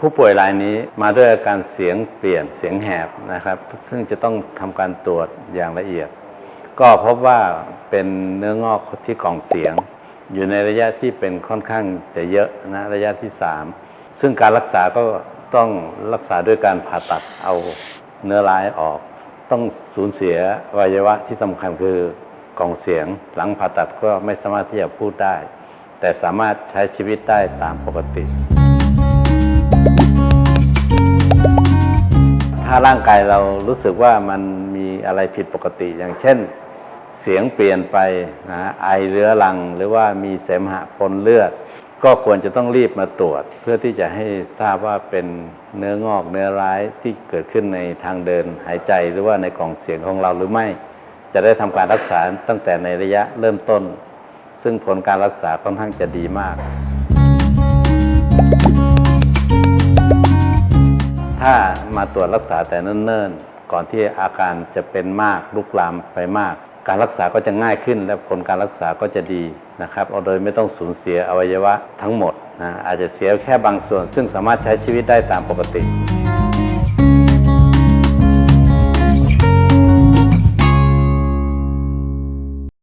ผู้ป่วยรายนี้มาด้วยอาการเสียงเปลี่ยนเสียงแหบนะครับ ซึ่งจะต้องทำการตรวจอย่างละเอียด ก็พบว่าเป็นเนื้องอกที่กล่องเสียง อยู่ในระยะที่เป็นค่อนข้างจะเยอะนะระยะที่ 3 ซึ่งการรักษาก็ต้องรักษาด้วยการผ่าตัดเอาเนื้อร้ายออก ต้องสูญเสียอวัยวะที่สำคัญคือ กล่องเสียง หลังผ่าตัดก็ไม่สามารถที่จะพูดได้ แต่สามารถใช้ชีวิตได้ตามปกติ ถ้าร่างกายเรารู้สึกว่ามันมีอะไรผิดปกติ อย่างเช่นเสียงเปลี่ยนไปนะไอเรื้อรัง หรือว่ามีเสมหะปนเลือด ก็ควรจะต้องรีบมาตรวจ เพื่อที่จะให้ทราบว่าเป็นเนื้องอกเนื้อร้ายที่เกิดขึ้นในทางเดินหายใจหรือว่าในกล่องเสียงของเราหรือไม่ จะได้ทำการรักษาตั้งแต่ในระยะเริ่มต้น ซึ่งผลการรักษาค่อนข้างจะดีมาก ถ้ามาตรวจรักษาแต่เนิ่นๆ ก่อนที่อาการจะเป็นมากลุกลามไปมาก การรักษาก็จะง่ายขึ้น และผลการรักษาก็จะดีนะครับโดยไม่ต้องสูญเสียอวัยวะทั้งหมดนะอาจจะเสียแค่บางส่วน ซึ่งสามารถใช้ชีวิตได้ตามปกติ